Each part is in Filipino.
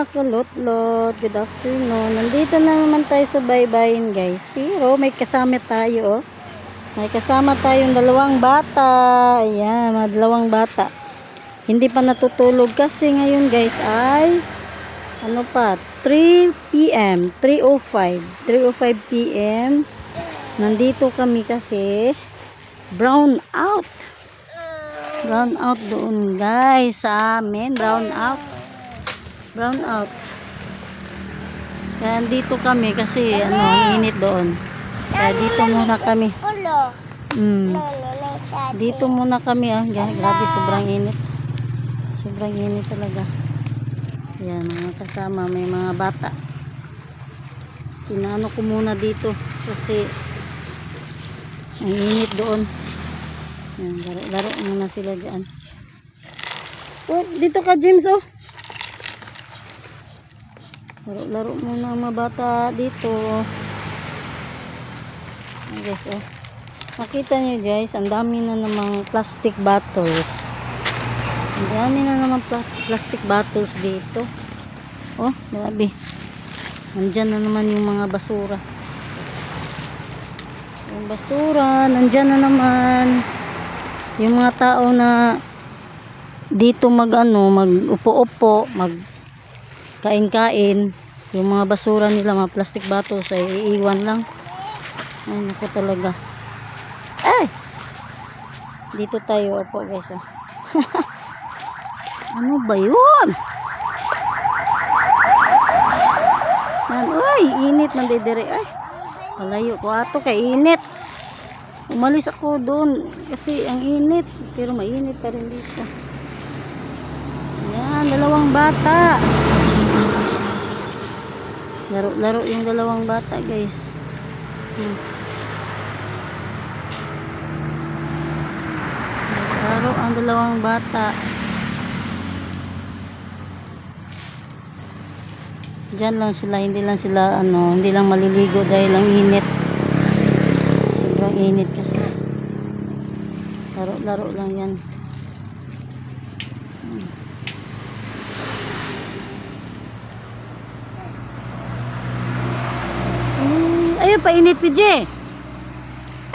mga kalotlot, good afternoon. Nandito na naman tayo sa baybayin guys. Pero may kasama tayo oh. May kasama tayong dalawang bata. Ayan, mga dalawang bata. Hindi pa natutulog kasi ngayon guys ay ano pa, 3 p.m. 3.05. 3.05 p.m. Nandito kami kasi brown out. Brown out doon guys sa amin. Brown out. Brown out. Kaya dito kami kasi ano, init doon. Kaya dito muna kami. Mm. Dito muna kami ah. Gra- Grabe sobrang init. Sobrang init talaga. Yan, mga kasama, may mga bata. Inaano ko muna dito kasi ang init doon. Yan, laro, laro muna sila dyan. Oh, dito ka James oh. Laro, laro muna mga bata dito. Guys oh. Makita nyo guys, ang dami na namang plastic bottles. Ang dami na namang pla- plastic bottles dito. Oh, grabe. Nandyan na naman yung mga basura. Yung basura, nandyan na naman. Yung mga tao na dito mag ano, mag upo-upo, mag kain-kain. Yung mga basura nila, mga plastic bottles ay iiwan lang. Ay, naku talaga. Ay! Dito tayo opo guys. Oh. ano ba yun? Yan, uy, init man didiri. Ay, palayo ko ato kay init. Umalis ako doon kasi ang init. Pero mainit pa rin dito. Yan, dalawang bata. Laro-laro yung dalawang bata guys. Hmm. Laro ang dalawang bata. Diyan lang sila, hindi lang sila ano, hindi lang maliligo dahil ang init. Sobrang init kasi. Laro-laro lang yan. Hmm. Ayun, painit, PJ.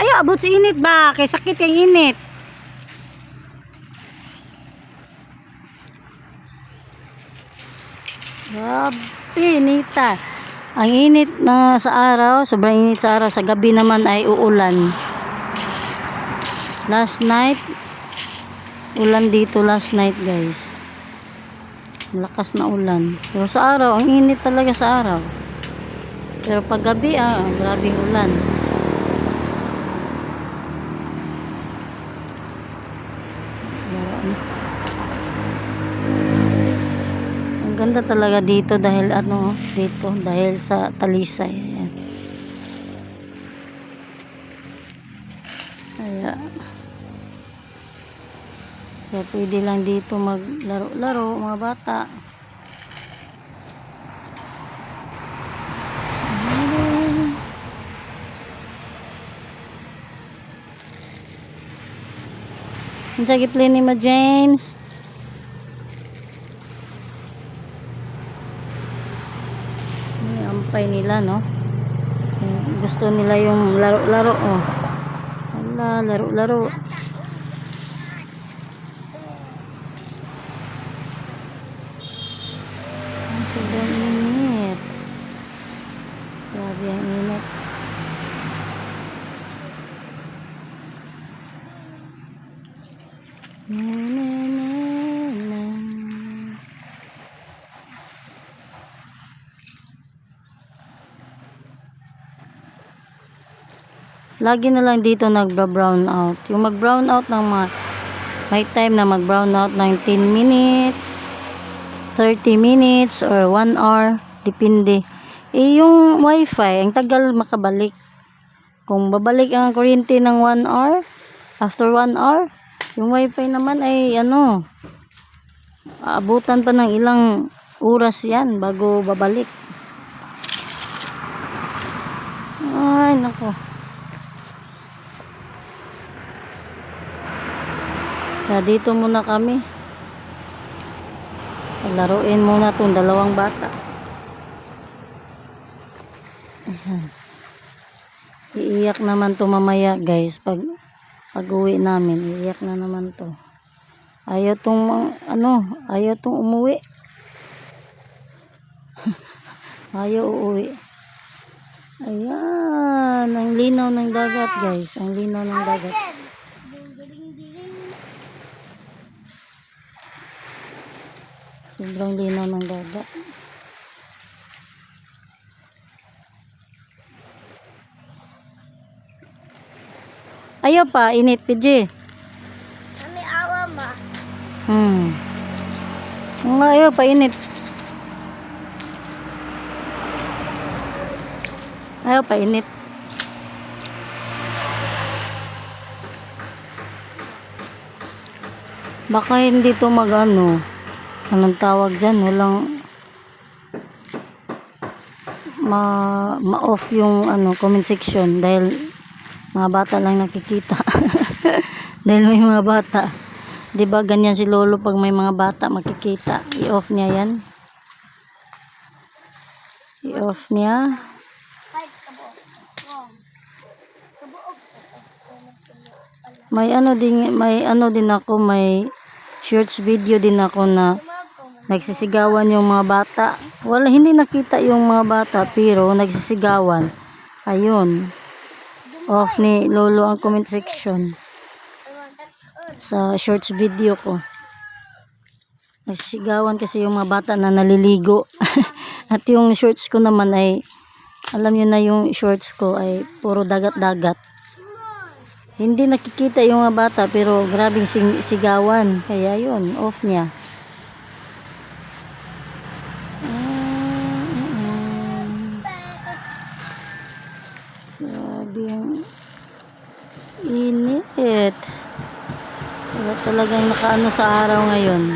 Ayaw, abot sa init ba? Kay sakit yung init. Grabe, nita. Ang init na sa araw, sobrang init sa araw. Sa gabi naman ay uulan. Last night, ulan dito last night guys. Malakas na ulan. Pero sa araw, ang init talaga sa araw. Pero pag gabi, ah, grabing ulan. Ayan. Ang ganda talaga dito dahil ano, dito dahil sa talisay. Ayan. Kaya kaya pwede lang dito maglaro-laro mga bata. Ang sagip ni mo, James. Ay, ampay nila, no? Gusto nila yung laro-laro, oh. Hala, laro-laro. Ang sobrang init. Grabe ang init. Na, na, na, na. Lagi na lang dito nagba-brown out. Yung mag-brown out ng mga may time na mag-brown out ng 10 minutes, 30 minutes, or 1 hour. Depende. Eh, yung wifi, ang tagal makabalik. Kung babalik ang kuryente ng 1 hour, after 1 hour, yung wifi naman ay ano, aabutan pa ng ilang oras yan bago babalik. Ay, nako. Kaya dito muna kami. Laruin muna itong dalawang bata. Iiyak naman to mamaya guys pag pag uwi namin. Iiyak na naman to. Ayaw tong ano, ayaw tong umuwi. ayaw uuwi. Ayan, ang linaw ng dagat guys. Ang linaw ng dagat. Sobrang linaw ng dagat. Ayaw pa, init, PJ. Kami awa ma. Hmm. Ayaw pa, init. Ayaw pa, init. Baka hindi to magano. Anong tawag dyan? Walang ma ma-off yung ano comment section dahil mga bata lang nakikita. dahil may mga bata. 'Di ba ganyan si lolo pag may mga bata makikita, i-off niya 'yan. I-off niya. May ano din may ano din ako, may shorts video din ako na nagsisigawan yung mga bata. Wala hindi nakita yung mga bata pero nagsisigawan. Ayun. Off ni lolo ang comment section sa shorts video ko. Nagsisigawan kasi yung mga bata na naliligo. At yung shorts ko naman ay alam niyo na yung shorts ko ay puro dagat-dagat. Hindi nakikita yung mga bata pero grabing sigawan. Kaya yun, off niya. Ah, Grabe yung init. Wala talagang nakaano sa araw ngayon.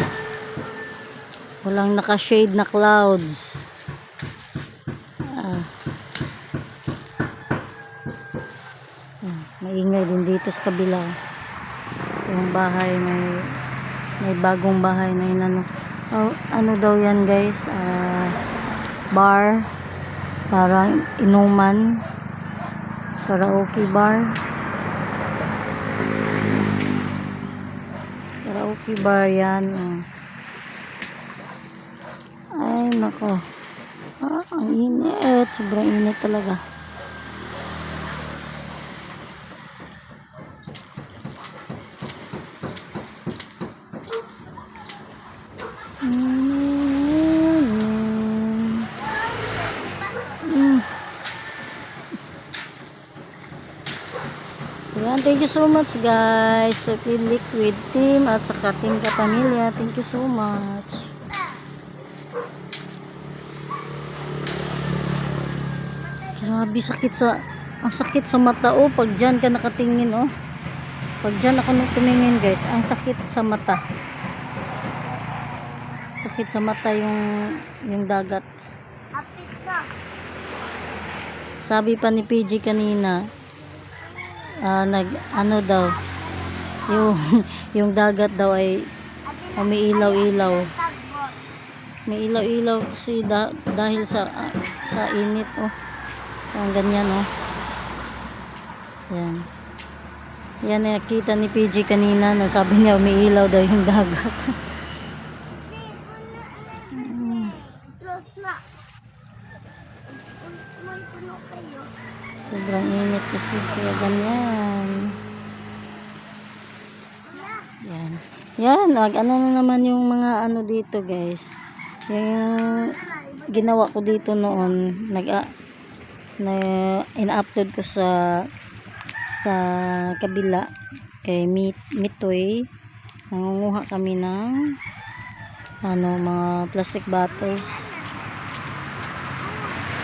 Walang naka-shade na clouds. Ah. Ah, maingay din dito sa kabila. Yung bahay may may bagong bahay na inano. Oh, ano daw yan guys? Ah, bar. Parang inuman. Karaoke bar. Karaoke bar yan. oh. Ay, nako. Ah, ang init. Sobrang init talaga. Ayan, thank you so much guys sa Clean Liquid Team at saka Team Kapamilya. Thank you so much. Grabe sakit sa ang sakit sa mata oh pag diyan ka nakatingin oh. Pag diyan ako nung tumingin guys, ang sakit sa mata. Sakit sa mata yung yung dagat. Sabi pa ni PG kanina, ah, nag ano daw, yung yung dagat daw ay umiilaw-ilaw. Tagbot. May ilaw-ilaw kasi da- dahil sa ah, sa init oh. Ang ganyan oh. Yan. Yan eh, nakita ni PG kanina na sabi niya umiilaw daw yung dagat. Sobrang init kasi kaya ganyan. Yan, nag ano na naman yung mga ano dito guys. Yung ginawa ko dito noon, nag ah, na ina-upload ko sa sa kabila kay Mit Mitoy. Nangunguha kami ng ano mga plastic bottles.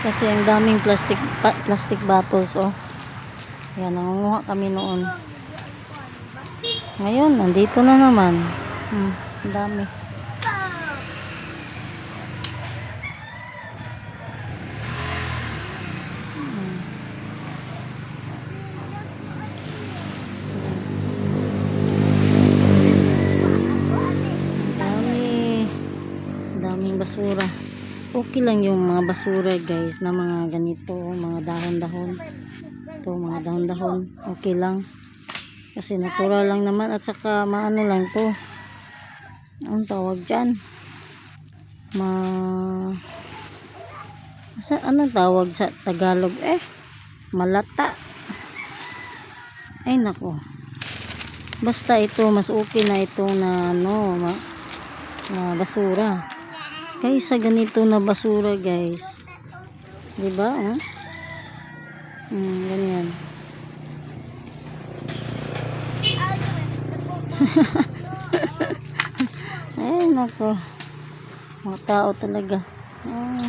Kasi ang daming plastic plastic bottles oh. Yan, nangunguha kami noon. Ngayon, nandito na naman. Hmm, dami. Ang dami. Ang okay lang yung mga basura guys na mga ganito, mga dahon-dahon. Ito, mga dahon-dahon. Okay lang. Kasi natural lang naman at saka maano lang to. Anong tawag dyan? Ma... Sa, anong tawag sa Tagalog? Eh, malata. Ay, nako. Basta ito, mas okay na ito na, ano, ma, na basura. Kaysa ganito na basura, guys. Diba, oh? Hmm, ganyan. Ay, nako. Mga tao talaga. Ah.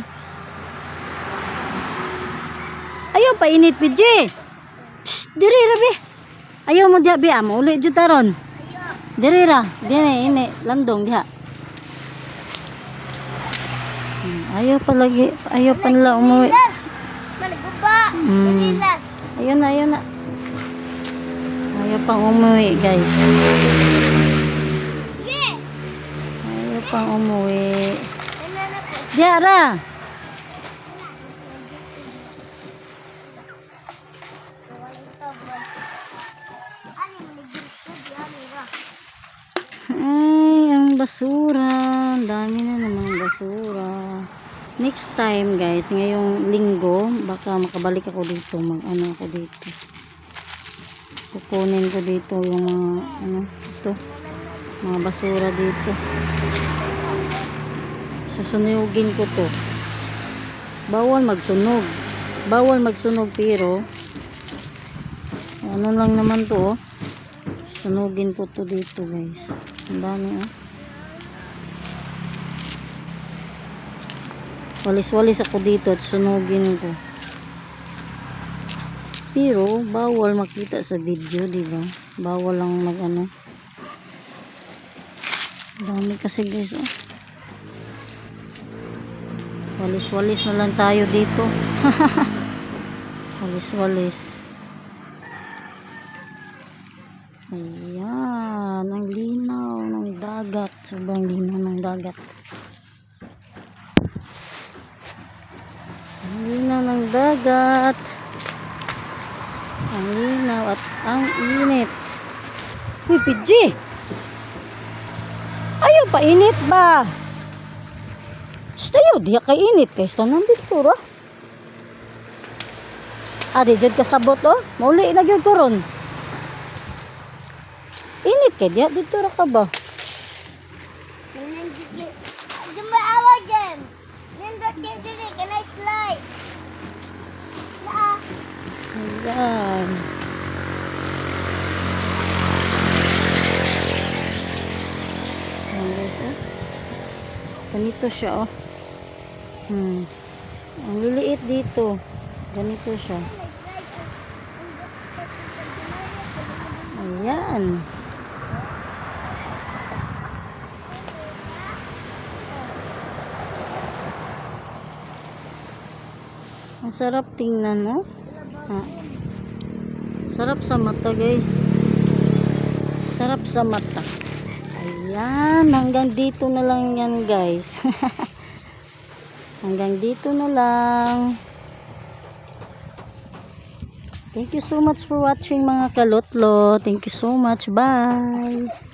Ayaw, painit, PJ. Psst, diri, rabi. Ayaw mo diha, biya mo. Uli, jud taron. Diri ra. Dini, ini. Landong, diha. Hmm, Ayaw palagi. Ayaw pa nila umuwi. Yes! Maliguba! Mm. Ayun na, ayun na. Ayaw pang umuwi, guys. Ayaw pang umuwi. Na po? Psst, diha ra. Yung nagigito? Diyan nila. Ay, ang basura. Ang dami na namang basura. Next time, guys, ngayong linggo, baka makabalik ako dito. Mag-ano ako dito. Kukunin ko dito yung mga, ano, ito. Mga basura dito. Susunugin ko to. Bawal magsunog. Bawal magsunog pero, ano lang naman to, oh. Sunugin ko to dito guys. Ang dami ah. Walis-walis ako dito at sunugin ko. Pero bawal makita sa video, di ba? Bawal lang mag ano. Ang Dami kasi guys oh. Walis-walis na lang tayo dito. Walis-walis. Ayan, ang linaw ng dagat. Sobrang linaw ng dagat. Ang linaw ng dagat. Ang linaw at ang init. Uy, PG! Ayaw pa init ba? Stayo, di ka init. Kaya ito nandito ra. Ah, di dyan kasabot oh. Mauli na gyud ko ron. Init ka diya, dito ra ka ba? Nanandigit. Dumaawa dyan! Nandot kayo dyan eh. Can I slide? Naa. Ayan. Ayan guys, oh. Ganito siya, oh. Hmm. Ang liliit dito. Ganito siya. Ayan. Ang sarap tingnan, no? Ha. Sarap sa mata, guys. Sarap sa mata. Ayan, hanggang dito na lang yan, guys. hanggang dito na lang. Thank you so much for watching mga kalotlo. Thank you so much. Bye.